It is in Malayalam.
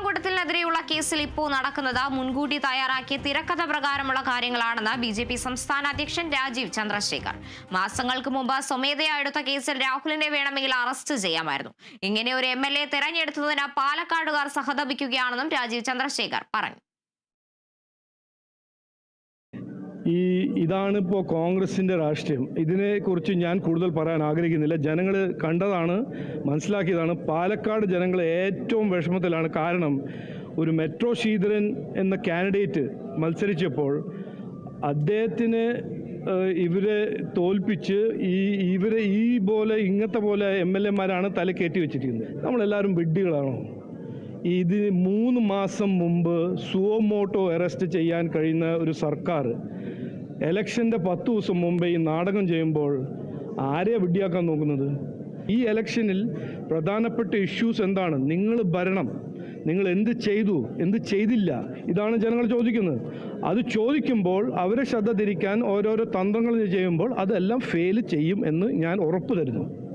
മാങ്കുടത്തിനെതിരെയുള്ള കേസിൽ ഇപ്പോൾ നടക്കുന്നത് മുൻകൂട്ടി തയ്യാറാക്കിയ തിരക്കഥ പ്രകാരമുള്ള കാര്യങ്ങളാണെന്ന് ബി ജെ പി സംസ്ഥാന അധ്യക്ഷൻ രാജീവ് ചന്ദ്രശേഖർ. മാസങ്ങൾക്ക് മുമ്പ് സ്വമേധയാ എടുത്ത കേസിൽ രാഹുലിനെ വേണമെങ്കിൽ അറസ്റ്റ് ചെയ്യാമായിരുന്നു. ഇങ്ങനെ ഒരു എം എൽ എ തെരഞ്ഞെടുത്തതിന് പാലക്കാടുകാർ സഹതപിക്കുകയാണെന്നും രാജീവ് ചന്ദ്രശേഖർ പറഞ്ഞു. ഈ ഇതാണിപ്പോൾ കോൺഗ്രസിന്റെ രാഷ്ട്രീയം. ഇതിനെക്കുറിച്ച് ഞാൻ കൂടുതൽ പറയാൻ ആഗ്രഹിക്കുന്നില്ല. ജനങ്ങൾ കണ്ടതാണ് മനസ്സിലാക്കിയതാണ്. പാലക്കാട് ജനങ്ങൾ ഏറ്റവും വിഷമത്തിലാണ്. കാരണം ഒരു മെട്രോ ശീതരൻ എന്ന കാൻഡിഡേറ്റ് മത്സരിച്ചപ്പോൾ അദ്ദേഹത്തിന് ഇവരെ തോൽപ്പിച്ച് ഈ ഇവരെ ഈ പോലെ ഇങ്ങനത്തെ പോലെ എം എൽ എമാരാണ് തല കയറ്റി വെച്ചിരിക്കുന്നത്. നമ്മളെല്ലാവരും വിഡ്ഢികളാണോ? ഇത് മൂന്ന് മാസം മുമ്പ് സുവോമോട്ടോ അറസ്റ്റ് ചെയ്യാൻ കഴിയുന്ന ഒരു സർക്കാർ എലക്ഷന്റെ പത്ത് ദിവസം മുമ്പേ ഈ നാടകം ചെയ്യുമ്പോൾ ആരെ വിഡ്ഢിയാക്കാൻ നോക്കുന്നത്? ഈ എലക്ഷനിൽ പ്രധാനപ്പെട്ട ഇഷ്യൂസ് എന്താണ്? നിങ്ങൾ ഭരണം. നിങ്ങൾ എന്ത് ചെയ്തു? എന്ത് ചെയ്തില്ല? ഇതാണ് ജനങ്ങൾ ചോദിക്കുന്നത്. അത് ചോദിക്കുമ്പോൾ അവരെ ശ്രദ്ധ തിരിക്കാൻ ഓരോരോ തന്ത്രങ്ങൾ ചെയ്യുമ്പോൾ അതെല്ലാം ഫെയിൽ ചെയ്യും എന്ന് ഞാൻ ഉറപ്പ് തരുന്നു.